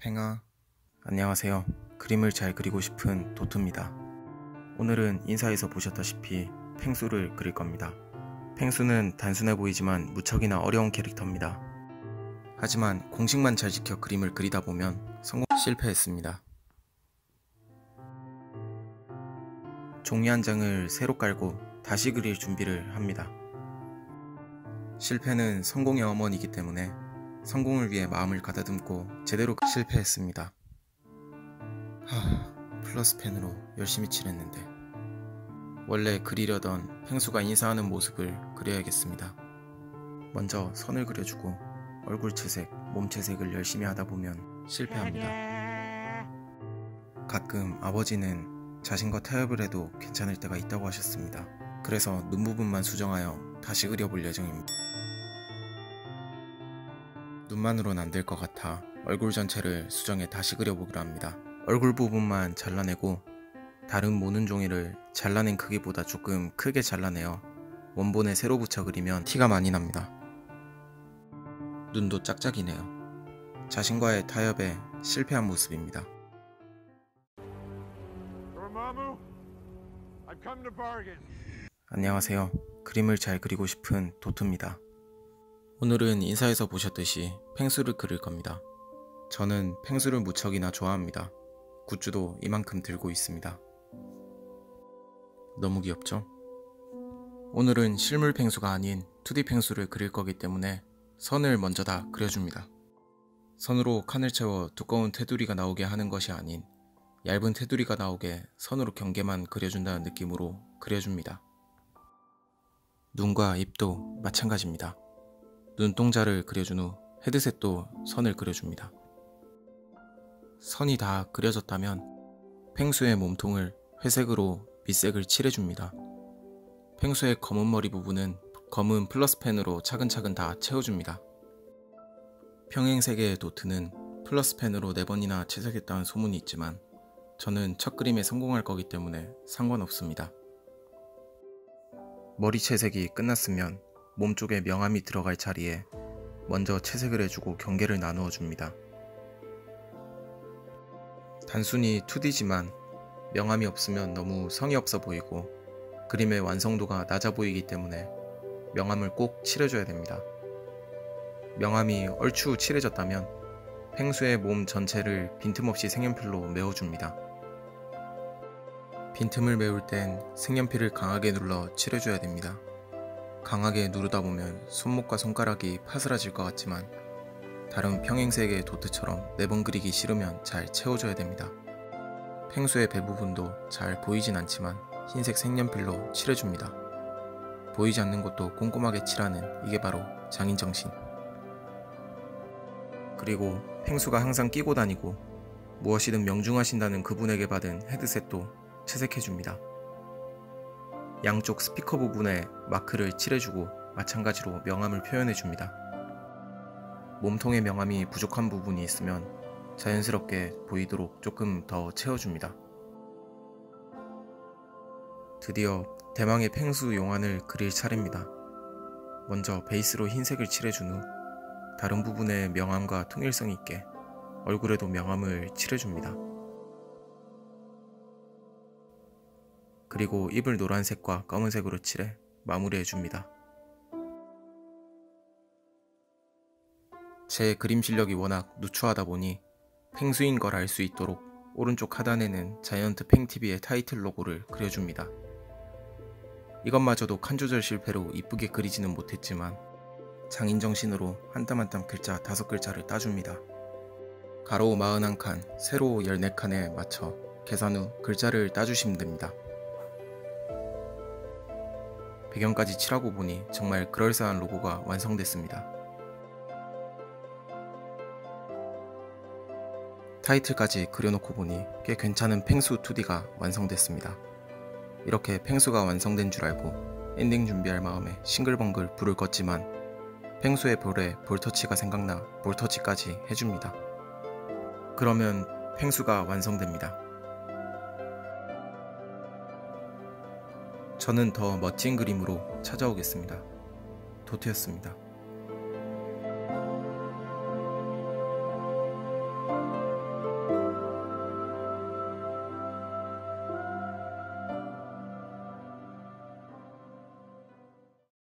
팽아 안녕하세요. 그림을 잘 그리고 싶은 도트입니다. 오늘은 인사에서 보셨다시피 팽수를 그릴 겁니다. 팽수는 단순해 보이지만 무척이나 어려운 캐릭터입니다. 하지만 공식만 잘 지켜 그림을 그리다 보면 성공 실패했습니다. 종이 한 장을 새로 깔고 다시 그릴 준비를 합니다. 실패는 성공의 어머니이기 때문에 성공을 위해 마음을 가다듬고 제대로 실패했습니다. 하, 플러스 펜으로 열심히 칠했는데 원래 그리려던 펭수가 인사하는 모습을 그려야겠습니다. 먼저 선을 그려주고 얼굴 채색, 몸 채색을 열심히 하다 보면 실패합니다. 가끔 아버지는 자신과 타협을 해도 괜찮을 때가 있다고 하셨습니다. 그래서 눈 부분만 수정하여 다시 그려볼 예정입니다. 눈만으론 안 될 것 같아 얼굴 전체를 수정해 다시 그려보기로 합니다. 얼굴 부분만 잘라내고 다른 모는 종이를 잘라낸 크기보다 조금 크게 잘라내어 원본에 새로 붙여 그리면 티가 많이 납니다. 눈도 짝짝이네요. 자신과의 타협에 실패한 모습입니다. 안녕하세요. 그림을 잘 그리고 싶은 도트입니다. 오늘은 인사에서 보셨듯이 펭수를 그릴 겁니다. 저는 펭수를 무척이나 좋아합니다. 굿즈도 이만큼 들고 있습니다. 너무 귀엽죠? 오늘은 실물 펭수가 아닌 2D 펭수를 그릴 거기 때문에 선을 먼저 다 그려줍니다. 선으로 칸을 채워 두꺼운 테두리가 나오게 하는 것이 아닌 얇은 테두리가 나오게 선으로 경계만 그려준다는 느낌으로 그려줍니다. 눈과 입도 마찬가지입니다. 눈동자를 그려준 후 헤드셋도 선을 그려줍니다. 선이 다 그려졌다면 펭수의 몸통을 회색으로 밑색을 칠해줍니다. 펭수의 검은 머리 부분은 검은 플러스 펜으로 차근차근 다 채워줍니다. 평행세계의 도트는 플러스 펜으로 4번이나 채색했다는 소문이 있지만 저는 첫 그림에 성공할 거기 때문에 상관없습니다. 머리 채색이 끝났으면 몸쪽에 명암이 들어갈 자리에 먼저 채색을 해주고 경계를 나누어 줍니다. 단순히 2D지만 명암이 없으면 너무 성의 없어 보이고 그림의 완성도가 낮아 보이기 때문에 명암을 꼭 칠해줘야 됩니다. 명암이 얼추 칠해졌다면 펭수의 몸 전체를 빈틈없이 색연필로 메워줍니다. 빈틈을 메울 땐 색연필을 강하게 눌러 칠해줘야 됩니다. 강하게 누르다 보면 손목과 손가락이 파스라질 것 같지만 다른 평행색의 도트처럼 네 번 그리기 싫으면 잘 채워줘야 됩니다. 펭수의 배 부분도 잘 보이진 않지만 흰색 색연필로 칠해줍니다. 보이지 않는 곳도 꼼꼼하게 칠하는 이게 바로 장인정신. 그리고 펭수가 항상 끼고 다니고 무엇이든 명중하신다는 그분에게 받은 헤드셋도 채색해줍니다. 양쪽 스피커 부분에 마크를 칠해주고 마찬가지로 명암을 표현해줍니다. 몸통의 명암이 부족한 부분이 있으면 자연스럽게 보이도록 조금 더 채워줍니다. 드디어 대망의 펭수 용안을 그릴 차례입니다. 먼저 베이스로 흰색을 칠해준 후 다른 부분에 명암과 통일성 있게 얼굴에도 명암을 칠해줍니다. 그리고 입을 노란색과 검은색으로 칠해 마무리해줍니다. 제 그림 실력이 워낙 누추하다 보니 펭수인 걸 알 수 있도록 오른쪽 하단에는 자이언트 팽TV의 타이틀 로고를 그려줍니다. 이것마저도 칸 조절 실패로 이쁘게 그리지는 못했지만 장인 정신으로 한 땀 한 땀 글자 다섯 글자를 따줍니다. 가로 41칸, 세로 14칸에 맞춰 계산 후 글자를 따주시면 됩니다. 배경까지 칠하고 보니 정말 그럴싸한 로고가 완성됐습니다. 타이틀까지 그려놓고 보니 꽤 괜찮은 펭수 2D가 완성됐습니다. 이렇게 펭수가 완성된 줄 알고 엔딩 준비할 마음에 싱글벙글 불을 껐지만 펭수의 볼에 볼터치가 생각나 볼터치까지 해줍니다. 그러면 펭수가 완성됩니다. 저는 더 멋진 그림으로 찾아오겠습니다. 도트였습니다.